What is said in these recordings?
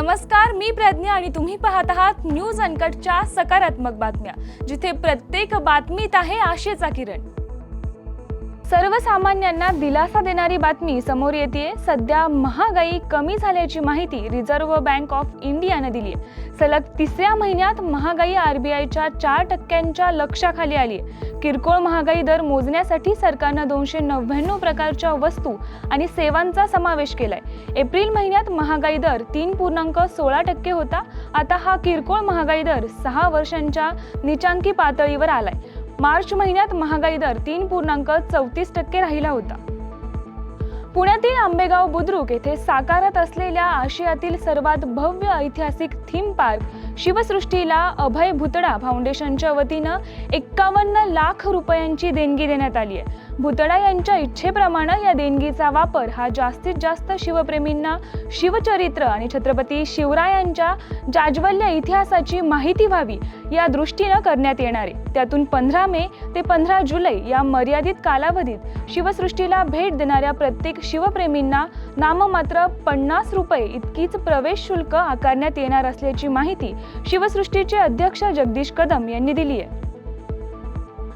नमस्कार मी प्रज्ञा आणि तुम्ही पाहत आहात न्यूज अनकटच्या सकारात्मक बातम्या जिथे प्रत्येक बातमीत आहे आशेचा किरण. सर्वसामान्यांना दिलासा देणारी बातमी समोर येते सध्या महागाई कमी झाल्याची माहिती रिझर्व्ह बँक ऑफ इंडियानं दिली आहे सलग तिसऱ्या महिन्यात महागाई आरबीआयच्या चार टक्क्यांच्या लक्षाखाली आली आहे किरकोळ महागाई दर मोजण्यासाठी सरकारनं दोनशे नव्याण्णव प्रकारच्या वस्तू आणि सेवांचा समावेश केलाय. एप्रिल महिन्यात महागाई दर तीन पूर्णांक सोळा टक्के होता. आता हा किरकोळ महागाई दर सहा वर्षांच्या निचांकी पातळीवर आलाय. मार्च महिन्यात महागाई दर तीन पूर्णांक चौतीस टक्के राहिला होता. पुण्यातील आंबेगाव बुद्रुक येथे साकारत असलेल्या आशियातील सर्वात भव्य ऐतिहासिक थीम पार्क शिवसृष्टीला अभय भुतडा फाउंडेशनच्या वतीनं एक्कावन्न लाख रुपयांची देणगी देण्यात आली आहे. भुतडा यांच्या इच्छेप्रमाणे या देणगीचा वापर हा जास्तीत जास्त शिवप्रेमींना शिवचरित्र आणि छत्रपती शिवरायांच्या जाज्वल्य इतिहासाची माहिती व्हावी या दृष्टीनं करण्यात येणार आहे. त्यातून पंधरा मे ते पंधरा जुलै या मर्यादित कालावधीत शिवसृष्टीला भेट देणाऱ्या प्रत्येक शिवप्रेमींना नाममात्र पन्नास रुपये इतकीच प्रवेश शुल्क आकारण्यात येणार असल्याची माहिती शिवसृष्टीचे अध्यक्ष जगदीश कदम यांनी दिली आहे.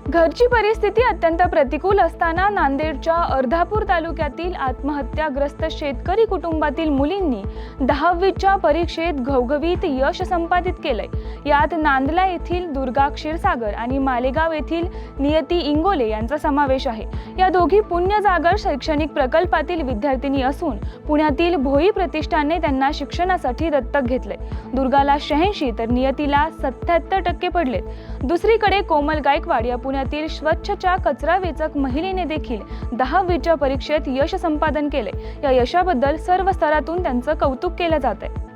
घरची परिस्थिती अत्यंत प्रतिकूल असताना नांदेडच्या अर्धापूर तालुक्यातील आत्महत्याग्रस्त शेतकरी कुटुंबातील मुलींनी दहावीच्या परीक्षेत घवघवीत यश संपादित केलंय. यात नांदला येथील दुर्गा क्षीरसागर आणि मालेगाव येथील नियती इंगोले यांचा समावेश आहे. या दोघी पुण्यजागर शैक्षणिक प्रकल्पातील विद्यार्थिनी असून पुण्यातील भोई प्रतिष्ठानने त्यांना शिक्षणासाठी दत्तक घेतलंय. दुर्गाला शहाऐंशी तर नियतीला सत्याहत्तर टक्के पडलेत. दुसरीकडे कोमल गायकवाड या पुण्यातील स्वच्छच्या कचरा वेचक महिलेने देखील दहावीच्या परीक्षेत यश संपादन केले. या यशाबद्दल सर्व स्तरातून त्यांचं कौतुक केलं जात आहे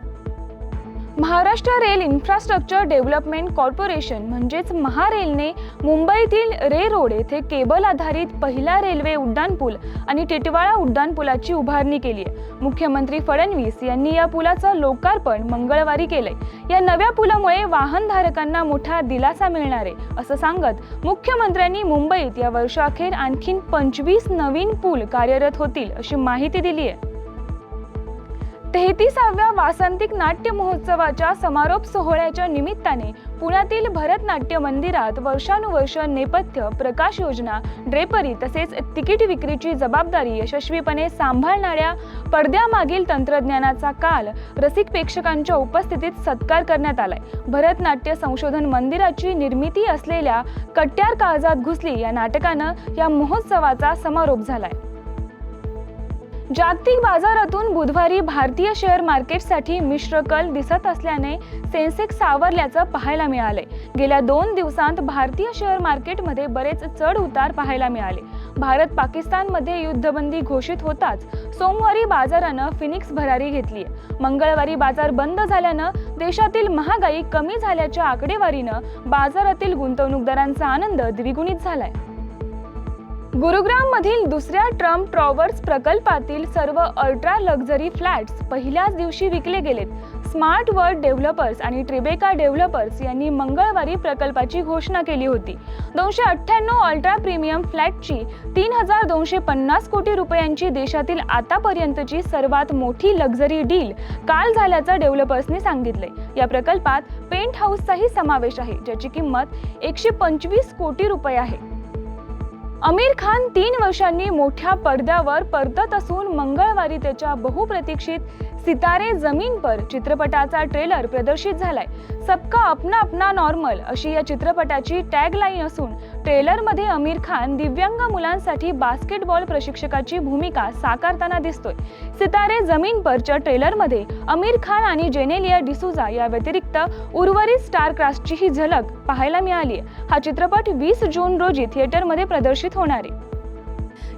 Maharashtra rail infrastructure development corporation म्हणजेच महारेलने मुंबईतील रे रोड येथे केबल आधारित पहिला रेल्वे उड्डाणपूल आणि टिटवाळा उड्डाणपुलाची उभारणी केली आहे. मुख्यमंत्री फडणवीस यांनी या पुलाचं लोकार्पण मंगळवारी केलंय. या नव्या पुलामुळे वाहनधारकांना मोठा दिलासा मिळणार आहे असं सांगत मुख्यमंत्र्यांनी मुंबईत या वर्षाअखेर आणखीन पंचवीस नवीन पूल कार्यरत होतील अशी माहिती दिली आहे. तेहतीसाव्या वासंतिक नाट्य महोत्सवाच्या समारोप सोहळ्याच्या निमित्ताने पुण्यातील भरतनाट्य मंदिरात वर्षानुवर्ष नेपथ्य प्रकाश योजना ड्रेपरी तसेच तिकीट विक्रीची जबाबदारी यशस्वीपणे सांभाळणाऱ्या पडद्यामागील तंत्रज्ञानाचा काल रसिक प्रेक्षकांच्या उपस्थितीत सत्कार करण्यात आलाय. भरतनाट्य संशोधन मंदिराची निर्मिती असलेल्या कट्यार काळजात घुसली या नाटकानं या महोत्सवाचा समारोप झालाय. जागतिक बाजारातून बुधवारी भारतीय शेअर मार्केटसाठी मिश्र कल दिसत असल्याने सेन्सेक्स सावरल्याचं पाहायला मिळालंय. गेल्या दोन दिवसांत भारतीय शेअर मार्केटमध्ये बरेच चढ उतार पाहायला मिळाले. भारत पाकिस्तानमध्ये युद्धबंदी घोषित होताच सोमवारी बाजारानं फिनिक्स भरारी घेतली मंगळवारी बाजार बंद झाल्यानं देशातील महागाई कमी झाल्याच्या आकडेवारीनं बाजारातील गुंतवणूकदारांचा आनंद द्विगुणित झालाय. गुरुग्राममधील दुसऱ्या ट्रम्प ट्रॉवर्स प्रकल्पातील सर्व अल्ट्रा लक्झरी फ्लॅट्स पहिल्याच दिवशी विकले गेलेत. स्मार्ट वर्ल्ड डेव्हलपर्स आणि ट्रिबेका डेव्हलपर्स यांनी मंगळवारी प्रकल्पाची घोषणा केली होती. दोनशे अठ्ठ्याण्णव अल्ट्रा प्रीमियम फ्लॅटची तीन हजार दोनशे पन्नास कोटी रुपयांची देशातील आतापर्यंतची सर्वात मोठी लक्झरी डील काल झाल्याचं डेव्हलपर्सने सांगितले या प्रकल्पात पेंट हाऊसचाही समावेश आहे ज्याची किंमत एकशे पंचवीस कोटी रुपये आहे. आमिर खान तीन वर्षांनी मोठ्या पडद्यावर परतत असून मंगळवारी त्याच्या बहुप्रतीक्षित सितारे जमीन पर चित्रपटाचा ट्रेलर प्रदर्शित झालाय. सबका अपना अपना नॉर्मल अशी या चित्रपटाची टॅगलाईन असून ट्रेलरमध्ये आमिर खान दिव्यांग मुलांसाठी बास्केटबॉल प्रशिक्षकाची भूमिका साकारताना दिसतोय. सितारे जमीन परच्या ट्रेलरमध्ये आमिर खान आणि जेनेलिया डिसुजा या व्यतिरिक्त उर्वरित स्टार क्रास्टची ही झलक पाहायला मिळाली हा चित्रपट वीस जून रोजी थिएटरमध्ये प्रदर्शित होणार आहे.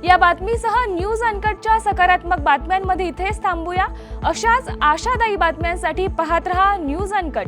या बातमीसह न्यूज अनकटच्या सकारात्मक बातम्यांमध्ये इथेच थांबूया. अशाच आशादायी बातम्यांसाठी पाहत रहा न्यूज अनकट.